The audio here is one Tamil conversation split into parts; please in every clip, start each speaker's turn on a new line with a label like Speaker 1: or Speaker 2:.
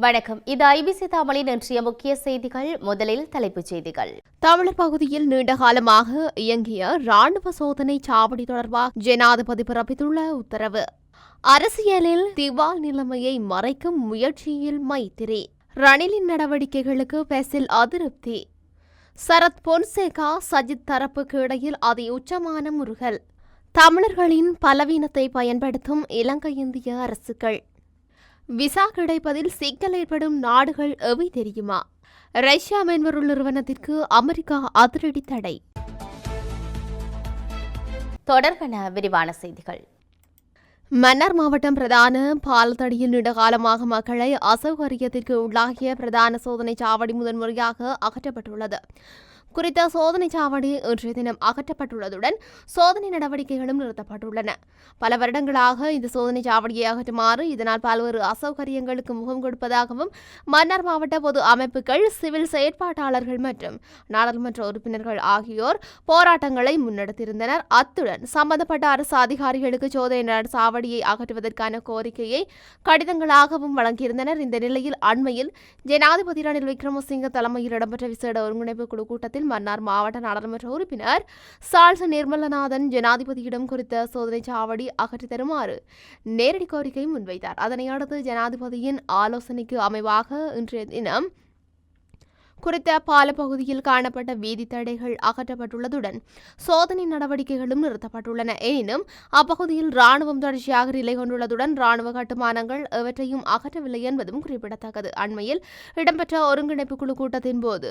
Speaker 1: வணக்கம். இது ஐபிசி தமிழின் இன்றைய முக்கிய செய்திகள். முதலில் தலைப்புச் செய்திகள்.
Speaker 2: தமிழர் பகுதியில் நீண்ட காலமாக இயங்கிய ராணுவ சோதனை சாவடி தொடர்பாக ஜனாதிபதி பிறப்பித்துள்ள உத்தரவு. அரசியலில் திவால் நிலைமையை மறைக்கும் முயற்சியில் மைத்திரி. ரணிலின் நடவடிக்கைகளுக்கு பெசில் அதிருப்தி. சரத் பொன்சேகா சஜித் தரப்புக்கு இடையில் அதி உச்சமான முருகல் தமிழர்களின் பலவீனத்தை பயன்படுத்தும் இலங்கை இந்திய அரசுகள். விசா கிடைப்பதில் சிக்கல் ஏற்படும் நாடுகள் எவை தெரியுமா? ரஷ்யா மென்பொருள் நிறுவனத்திற்கு அமெரிக்கா அதிரடி தடை.
Speaker 1: தொடர்பென விரிவான செய்திகள்.
Speaker 2: மன்னார் மாவட்டம் பிரதான பாலத்தடியில் நீண்டகாலமாக மக்களை அசௌகரியத்திற்கு உள்ளாகிய பிரதான சோதனை சாவடி முதன்முறையாக அகற்றப்பட்டுள்ளது. குறித்த சோதனை சாவடி இன்றைய தினம் அகற்றப்பட்டுள்ளதுடன் சோதனை நடவடிக்கைகளும் நிறுத்தப்பட்டுள்ளன. பல வருடங்களாக இந்த சோதனை சாவடியை அகற்றுமாறு இதனால் பல்வேறு அசௌகரியங்களுக்கு முகம் கொடுப்பதாகவும் மன்னார் மாவட்ட பொது அமைப்புகள் சிவில் செயற்பாட்டாளர்கள் மற்றும் நாடாளுமன்ற உறுப்பினர்கள் ஆகியோர் போராட்டங்களை முன்னெடுத்திருந்தனர். அத்துடன் சம்பந்தப்பட்ட அரசு அதிகாரிகளுக்கு சோதனை சாவடியை அகற்றுவதற்கான கோரிக்கையை கடிதங்களாகவும் வழங்கியிருந்தனர். இந்த நிலையில் அண்மையில் ஜனாதிபதி ரணில் விக்ரமசிங்க தலைமையில் இடம்பெற்ற விசேட ஒருங்கிணைப்பு குழு கூட்டத்தில் மன்னார் மாவட்ட நாடாளுமன்ற உறுப்பினர் சால்ஸ் நிர்மலநாதன் ஜனாதிபதியிடம் குறித்த சோதனை சாவடி அகற்றி தருமாறு நேரடி கோரிக்கை முன்வைத்தார். அதனை அடுத்து ஜனாதிபதியின் ஆலோசனைக்கு அமைவாக இன்றைய தினம் குறித்த பாலப்பகுதியில் காணப்பட்ட வீதி தடைகள் அகற்றப்பட்டுள்ளதுடன் சோதனை நடவடிக்கைகளும் நிறுத்தப்பட்டுள்ளன. எனினும் அப்பகுதியில் ராணுவம் தொடர்ச்சியாக நிலை கொண்டுள்ளதுடன் ராணுவ கட்டுமானங்கள் எவற்றையும் அகற்றவில்லை என்பதும் குறிப்பிடத்தக்கது. அண்மையில் இடம்பெற்ற ஒருங்கிணைப்பு குழு கூட்டத்தின் போது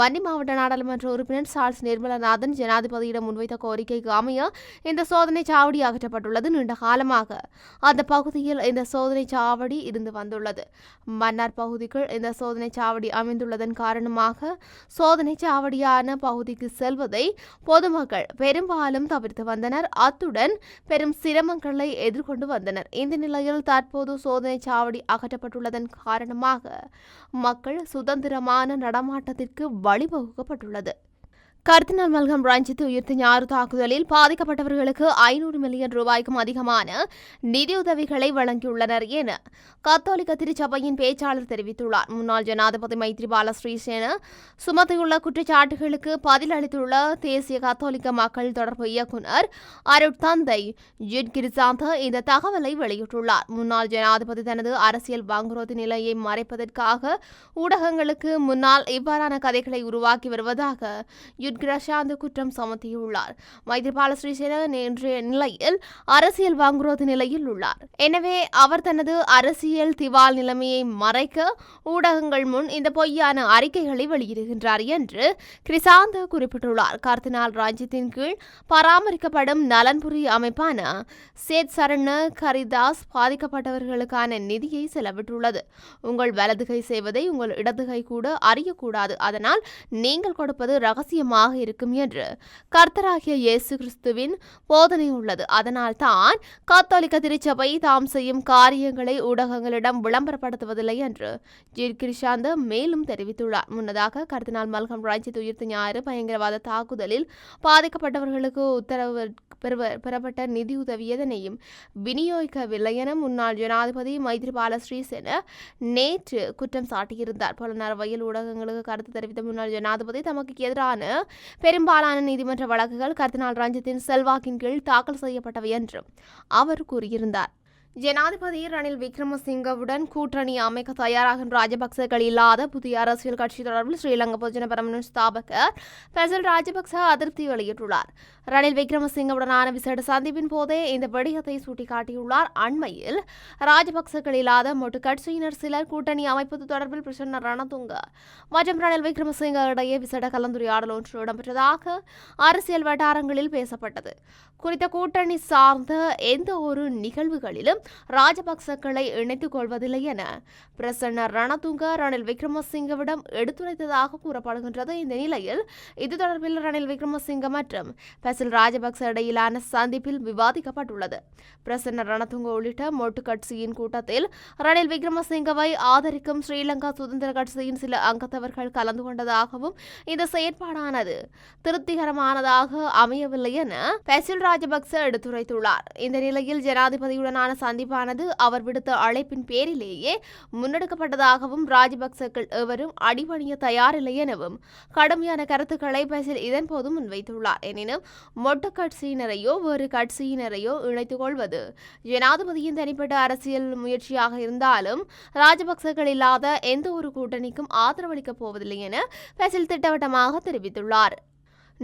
Speaker 2: வன்னி மாவட்ட நாடாளுமன்ற உறுப்பினர் சார்ஸ் நிர்மலநாதன் ஜனாதிபதியிடம் முன்வைத்த கோரிக்கைக்கு அமைய இந்த சோதனை சாவடி அகற்றப்பட்டுள்ளது. நீண்ட காலமாக அந்த பகுதியில் இந்த சோதனை சாவடி இருந்து வந்துள்ளது. மன்னார் பகுதிக்குள் இந்த சோதனை சாவடி அமைந்துள்ளதன் காரணமாக சோதனை சாவடியான பகுதிக்கு செல்வதை பொதுமக்கள் பெரும்பாலும் தவிர்த்து வந்தனர். அத்துடன் பெரும் சிரமங்களை எதிர்கொண்டு வந்தனர். இந்த நிலையில் தற்போது சோதனை சாவடி அகற்றப்பட்டுள்ளதன் காரணமாக மக்கள் சுதந்திரமான நடமாட்டத்திற்கு வழிவகுக்கப்பட்டுள்ளது. கர்தினால் மல்கம் ரஞ்சித் உயிர்த்த ஞாறு தாக்குதலில் பாதிக்கப்பட்டவர்களுக்கு ஐநூறு மில்லியன் ரூபாய்க்கும் அதிகமான நிதியுதவிகளை வழங்கியுள்ளனர் என கத்தோலிக்க திருச்சபையின் பேச்சாளர் தெரிவித்துள்ளார். முன்னாள் ஜனாதிபதி மைத்ரிபால ஸ்ரீசேன சுமத்தியுள்ள குற்றச்சாட்டுகளுக்கு பதிலளித்துள்ள தேசிய கத்தோலிக்க மக்கள் தொடர்பு இயக்குநர் அருட்தந்தை ஜிட் கிரிசாந்த இந்த தகவலை வெளியிட்டுள்ளார். முன்னாள் ஜனாதிபதி தனது அரசியல் வங்குரோத்து நிலையை மறைப்பதற்காக ஊடகங்களுக்கு முன்னால் இவ்வாறான கதைகளை உருவாக்கி வருவதாக யுட்கிரஷாந்த் குற்றம் சுமத்தியுள்ளார். மைத்ரிபால ஸ்ரீசேன இன்றைய நிலையில் அரசியல் வாங்குறது நிலையில் உள்ளார். எனவே அவர் தனது அரசியல் திவால் நிலைமையை மறைக்க ஊடகங்கள் முன் இந்த பொய்யான அறிக்கைகளை வெளியிடுகின்றார் என்று கிரிசாந்த் குறிப்பிட்டுள்ளார். கார்த்தினால் ராஜ்யத்தின் கீழ் பராமரிக்கப்படும் நலன்புரி அமைப்பான சேத் சரண கரிதாஸ் பாதிக்கப்பட்டவர்களுக்கான நிதியை செலவிட்டுள்ளது. உங்கள் வலதுகை செய்வதை உங்கள் இடதுகை கூட அறியக்கூடாது. அதனால் நீங்கள் கொடுப்பது ரகசியமாக இருக்கும் என்று கர்த்தராகிய இயேசு கிறிஸ்துவின் போதனை உள்ளது. அதனால் தான் கத்தோலிக்க திருச்சபை தாம் செய்யும் காரியங்களை ஊடகங்களிடம் விளம்பரப்படுத்துவதில்லை என்று ஜிர் மேலும் தெரிவித்துள்ளார். முன்னதாக கர்தினால் மல்கம் ராஜ்யத் உயிர்த்த ஞாயிறு பயங்கரவாத தாக்குதலில் பாதிக்கப்பட்டவர்களுக்கு உத்தரவு பெறுவ- பெறப்பட்ட நிதியுதவி எதனையும் விநியோகிக்கவில்லை என முன்னாள் ஜனாதிபதி மைத்ரிபால ஸ்ரீசேன நேற்று குற்றம் சாட்டியிருந்தார். பல வயல் ஊடகங்களுக்கு கருத்து தெரிவித்த முன்னாள் ஜனாதிபதி தமக்கு எதிரான பெரும்பாலான நீதிமன்ற வழக்குகள் கர்தினால் ரஞ்சித்தின் செல்வாக்கின் கீழ் தாக்கல் செய்யப்பட்டவை என்றும் அவர் கூறியிருந்தார். ஜனாதிபதி ரணில் விக்ரமசிங்கவுடன் கூட்டணி அமைக்க தயாராகும் ராஜபக்சர்கள் இல்லாத புதிய அரசியல் கட்சி தொடர்பில் ஸ்ரீலங்கா பொதுஜன பெரமுன ஸ்தாபகர் பெசல் ராஜபக்ச அதிருப்தி வெளியிட்டுள்ளார். ரணில் விக்ரமசிங்கவுடனான விசேட சந்திப்பின் போதே இந்த விடயத்தை சுட்டிக்காட்டியுள்ளார். அண்மையில் ராஜபக்சர்கள் இல்லாத மொட்டு கட்சியினர் சிலர் கூட்டணி அமைப்பது தொடர்பில் பிரசன்ன ரணதுங்க மற்றும் ரணில் விக்ரமசிங்க இடையே விசேட கலந்துரையாடல் ஒன்று இடம்பெற்றதாக அரசியல் வட்டாரங்களில் பேசப்பட்டது. குறித்த கூட்டணி சார்ந்த எந்த ஒரு நிகழ்வுகளிலும் ராஜபக்சக்களை இணைத்துக் கொள்வதில்லை என பிரசன்ன ரணதுங்க ரணில் விக்ரமசிங்கவிடம் எடுத்துரைத்ததாக கூறப்படுகின்றது. இந்த நிலையில் இது தொடர்பில் ரணில் விக்ரமசிங்க மற்றும் பசில் ராஜபக்ச இடையிலான சந்திப்பில் விவாதிக்கப்பட்டுள்ளது. பிரசன்ன ரணதுங்க உள்ளிட்ட மொட்டு கட்சியின் கூட்டத்தில் ரணில் விக்ரமசிங்கவை ஆதரிக்கும் ஸ்ரீலங்கா சுதந்திர கட்சியின் சில அங்கத்தவர்கள் கலந்து கொண்டதாகவும் இந்த செயற்பாடானது திருப்திகரமானதாக அமையவில்லை என பசில் ராஜபக்ச எடுத்துரைத்துள்ளார். இந்த நிலையில் ஜனாதிபதியுடனான சந்திப்பானது அவர் விடுத்த அழைப்பின் பேரிலேயே முன்னெடுக்கப்பட்டதாகவும் ராஜபக்சர்கள் எவரும் அடிபணிய தயாரில்லை எனவும் கடுமையான கருத்துக்களை பேசில் இதன்போது முன்வைத்துள்ளார். எனினும் மொட்டு கட்சியினரையோ வேறு கட்சியினரையோ இணைத்துக் கொள்வது ஜனாதிபதியின் தனிப்பட்ட அரசியல் முயற்சியாக இருந்தாலும் ராஜபக்சர்கள் இல்லாத எந்த ஒரு கூட்டணிக்கும் ஆதரவளிக்கப் போவதில்லை என பேசில் திட்டவட்டமாக தெரிவித்துள்ளார்.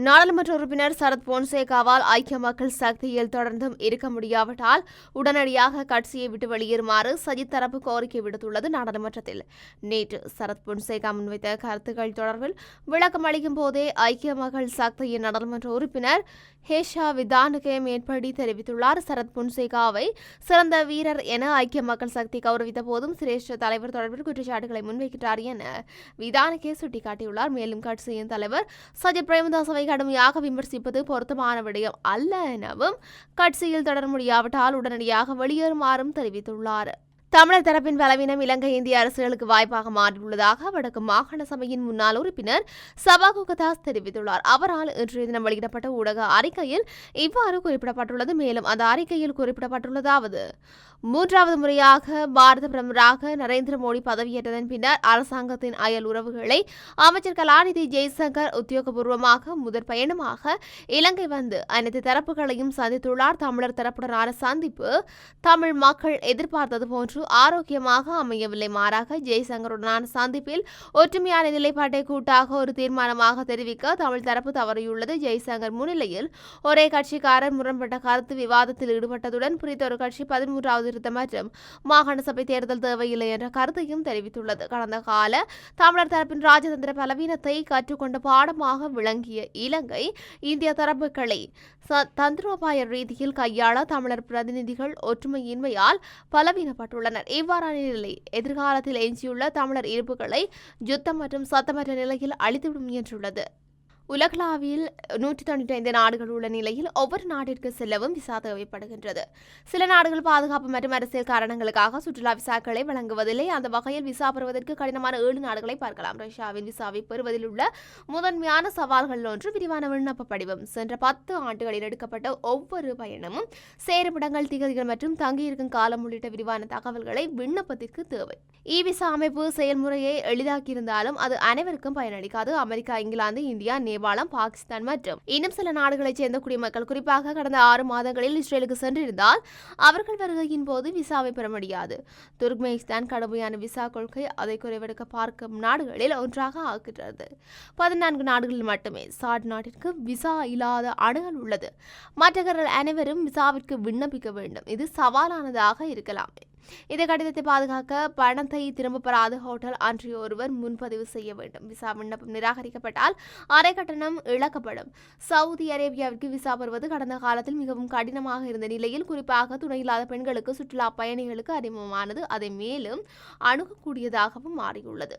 Speaker 2: நாடாளுமன்ற உறுப்பினர் சரத் போன்சேகாவால் ஐக்கிய மக்கள் சக்தியில் தொடர்ந்தும் இருக்க முடியாவிட்டால் உடனடியாக கட்சியை விட்டு வெளியேறுமாறு சஜித் தரப்பு கோரிக்கை விடுத்துள்ளது நாடாளுமன்றத்தில். நேற்று சரத் பொன்சேகா முன்வைத்த கருத்துக்கள் தொடர்பில் விளக்கம் அளிக்கும் போதே ஐக்கிய மக்கள் சக்தியின் நாடாளுமன்ற உறுப்பினர் ஹேஷா விதானுகே மேற்படி தெரிவித்துள்ளார். சரத் பொன்சேகாவை சிறந்த வீரர் என ஐக்கிய மக்கள் சக்தி கௌரவித்த போதும் சிரேஷ்ட தலைவர் தொடர்பில் குற்றச்சாட்டுகளை முன்வைக்கிறார் என விதானுகே சுட்டிக்காட்டியுள்ளார். மேலும் கட்சியின் தலைவர் சஜித் பிரேமதாசவை கடுமையாக விமர்சிப்பது பொருத்தமான விடயம் அல்ல எனவும் கட்சியில் தொடர முடியாவிட்டால் உடனடியாக வெளியேறுமாறும் தெரிவித்துள்ளார். தமிழர் தரப்பின் பலவீனம் இலங்கை இந்திய அரசுகளுக்கு வாய்ப்பாக மாறியுள்ளதாக வடக்கு மாகாண சபையின் முன்னாள் உறுப்பினர் சபா குகதாஸ் தெரிவித்துள்ளார். அவரால் இன்றைய தினம் வெளியிடப்பட்ட ஊடக அறிக்கையில் இவ்வாறு குறிப்பிடப்பட்டுள்ளது. மேலும் அந்த அறிக்கையில் குறிப்பிடப்பட்டுள்ளதாவது மூன்றாவது முறையாக பாரத பிரதமராக நரேந்திர மோடி பதவியேற்றதன் பின்னர் அரசாங்கத்தின் அயல் உறவுகளை அமைச்சர் கலாநிதி ஜெய்சங்கர் உத்தியோகபூர்வமாக முதற் பயணமாக இலங்கை வந்து அனைத்து தரப்புகளையும் சந்தித்துள்ளார். தமிழர் தரப்புடனான சந்திப்பு தமிழ் மக்கள் எதிர்பார்த்தது போன்று ஆரோக்கியமாக அமையவில்லை. மாறாக ஜெய்சங்கருடனான சந்திப்பில் ஒற்றுமையான நிலைப்பாட்டை கூட்டாக ஒரு தீர்மானமாக தெரிவிக்க தமிழ் தரப்பு தவறியுள்ளது. ஜெய்சங்கர் முன்னிலையில் ஒரே கட்சிக்காரர் முரண்பட்ட கருத்து விவாதத்தில் ஈடுபட்டதுடன் குறித்த ஒரு கட்சி பதிமூன்றாவது திருத்தம் மற்றும் மாகாண சபை தேர்தல் தேவையில்லை என்ற கருத்தையும் தெரிவித்துள்ளது. கடந்த கால தமிழர் தரப்பின் ராஜதந்திர பலவீனத்தை கற்றுக்கொண்ட பாடமாக விளங்கிய இலங்கை இந்திய தரப்புகளை ச- தந்திரோபாய ரீதியில் கையாள தமிழர் பிரதிநிதிகள் ஒற்றுமையின்மையால் பலவீனப்பட்டுள்ளது உள்ளனர். இவ்வாறான நிலை எதிர்காலத்தில் எஞ்சியுள்ள தமிழர் இருப்புகளை யுத்தம் மற்றும் சத்தமற்ற நிலையில் அழித்துவிடும் என்றுள்ளது உலகளாவில் நூற்றி தொண்ணூற்றி ஐந்து நாடுகள் உள்ள நிலையில் ஒவ்வொரு நாட்டிற்கு செல்லவும் விசா தேவைப்படுகின்றது. சில நாடுகள் பாதுகாப்பு மற்றும் அரசியல் காரணங்களுக்காக சுற்றுலா விசாக்களை வழங்குவதில்லை. அந்த வகையில் விசா பெறுவதற்கு கடினமான ஏழு நாடுகளை பார்க்கலாம். ரஷ்யாவின் விசாவை பெறுவதில் உள்ள முதன்மையான சவால்கள் ஒன்று விரிவான விண்ணப்ப படிவம். சென்ற பத்து ஆண்டுகளில் எடுக்கப்பட்ட ஒவ்வொரு பயணமும் சேருமிடங்கள் திகதிகள் மற்றும் தங்கியிருக்கும் காலம் உள்ளிட்ட விரிவான தகவல்களை விண்ணப்பத்திற்கு தேவை. இ விசா அமைப்பு செயல்முறையை எளிதாக்கியிருந்தாலும் அது அனைவருக்கும் பயனளிக்காது. அமெரிக்கா இங்கிலாந்து இந்தியா நேபாளம் பாகிஸ்தான் மற்றும் இன்னும் சில நாடுகளைச் சேர்ந்த குடிமக்கள் குறிப்பாக கடந்த ஆறு மாதங்களில் இஸ்ரேலுக்கு சென்றிருந்தால் அவர்கள் வருகையின் போது விசாவை பெற முடியாது. துர்க்மேகிஸ்தான் கடுமையான விசா கொள்கை அதை குறைவெடுக்க பார்க்கும் நாடுகளில் ஒன்றாக ஆக்குகிறது. பதினான்கு நாடுகளில் மட்டுமே சாட் நாட்டிற்கு விசா இல்லாத அணுகல் உள்ளது. மற்றவர்கள் அனைவரும் விசாவிற்கு விண்ணப்பிக்க வேண்டும். இது சவாலானதாக இருக்கலாமே. இந்த கடிதத்தை பாதுகாக்க பணத்தை திரும்ப பெறாத ஹோட்டல் அன்றைய ஒருவர் முன்பதிவு செய்ய வேண்டும். விசா விண்ணப்பம் நிராகரிக்கப்பட்டால் அரை கட்டணம் இழக்கப்படும். சவுதி அரேபியாவிற்கு விசா பெறுவது கடந்த காலத்தில் மிகவும் கடினமாக இருந்த நிலையில் குறிப்பாக துணை இல்லாத பெண்களுக்கு சுற்றுலா பயணிகளுக்கு அறிமுகமானது அதை மேலும் அணுகக்கூடியதாகவும் மாறியுள்ளது.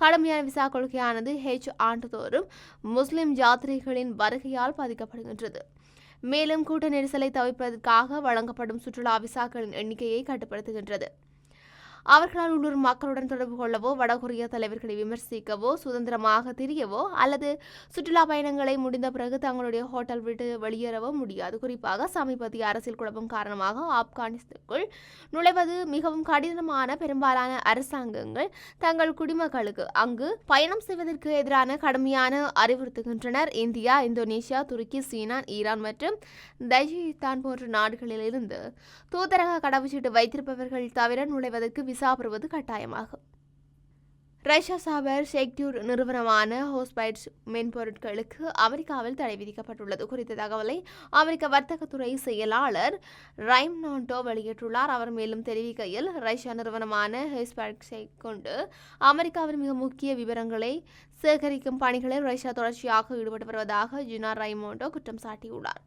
Speaker 2: கடுமையான விசா கொள்கையானது ஹெச் ஆண்டுதோறும் முஸ்லிம் யாத்திரைகளின் வருகையால் பாதிக்கப்படுகின்றது. மேலும் கூட்ட நெரிசலை தவிர்ப்பதற்காக வழங்கப்படும் சுற்றுலா விசாக்களின் எண்ணிக்கையை கட்டுப்படுத்துகின்றது. அவர்களால் உள்ளூர் மக்களுடன் தொடர்பு கொள்ளவோ வடகொரிய தலைவர்களை விமர்சிக்கவோ சுதந்திரமாக திரியவோ அல்லது சுற்றுலா பயணங்களை முடிந்த பிறகு தங்களுடைய ஹோட்டல் விட்டு வெளியேறவோ முடியாது. குறிப்பாக சமீபத்திய அரசியல் குழப்பம் காரணமாக ஆப்கானிஸ்தானுக்குள் நுழைவது மிகவும் கடினமான பெரும்பாலான அரசாங்கங்கள் தங்கள் குடிமக்களுக்கு அங்கு பயணம் செய்வதற்கு எதிரான கடுமையான அறிவுறுத்துகின்றனர். இந்தியா இந்தோனேஷியா துருக்கி சீனா ஈரான் மற்றும் தஜிகிஸ்தான் போன்ற நாடுகளிலிருந்து தூதரக கடவுச்சீட்டு வைத்திருப்பவர்கள் தவிர நுழைவதற்கு சாப்பிடுவது கட்டாயமாகும். ரஷ்யா சாபர் ஷேக்டியூர் நிறுவனமான ஹோஸ்பைட்ஸ் மென்பொருட்களுக்கு அமெரிக்காவில் தடை விதிக்கப்பட்டுள்ளது. குறித்த தகவலை அமெரிக்க வர்த்தகத்துறை செயலாளர் ரைம் நான்டோ வெளியிட்டுள்ளார். அவர் மேலும் தெரிவிக்கையில் ரஷ்யா நிறுவனமான ஹோஸ்பைட்ஸை கொண்டு அமெரிக்காவின் மிக முக்கிய விவரங்களை சேகரிக்கும் பணிகளில் ரஷ்யா தொடர்ச்சியாக ஈடுபட்டு வருவதாக ஜினா ரைமோண்டோ குற்றம் சாட்டியுள்ளார்.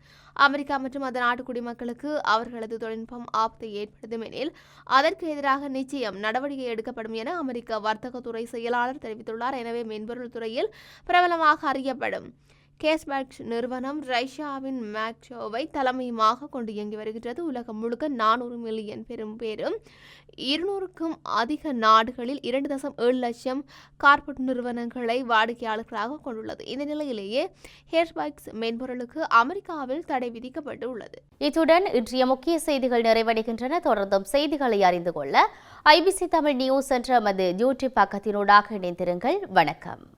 Speaker 2: அமெரிக்கா மற்றும் அதன் நாட்டு குடிமக்களுக்கு அவர்களது தொழில்நுட்பம் ஆபத்தை ஏற்படுத்தும் எனில் அதற்கு எதிராக நிச்சயம் நடவடிக்கை எடுக்கப்படும் என அமெரிக்க வர்த்தகத்துறை செயலாளர் தெரிவித்துள்ளார். எனவே மென்பொருள் துறையில் பிரபலமாக அறியப்படும் கேஸ்பேக்ஸ் நிறுவனம் ரஷ்யாவின் மேக்ஷோவை தலைமையுமாக கொண்டு இயங்கி வருகின்றது. உலகம் முழுக்க நானூறு மில்லியன் பெரும் பேரும் இருநூறுக்கும் அதிக நாடுகளில் இரண்டு தசம் ஏழு லட்சம் கார்பரேட் நிறுவனங்களை வாடிக்கையாளர்களாக கொண்டுள்ளது. இந்த நிலையிலேயே ஹேர்பேக்ஸ் மென்பொருளுக்கு அமெரிக்காவில் தடை விதிக்கப்பட்டு உள்ளது
Speaker 1: இத்துடன் இன்றைய முக்கிய செய்திகள் நிறைவடைகின்றன. தொடர்ந்தும் செய்திகளை அறிந்து கொள்ள ஐபிசி தமிழ் நியூஸ் என்ற மது யூடியூப் பக்கத்தினூடாக இணைந்திருங்கள். வணக்கம்.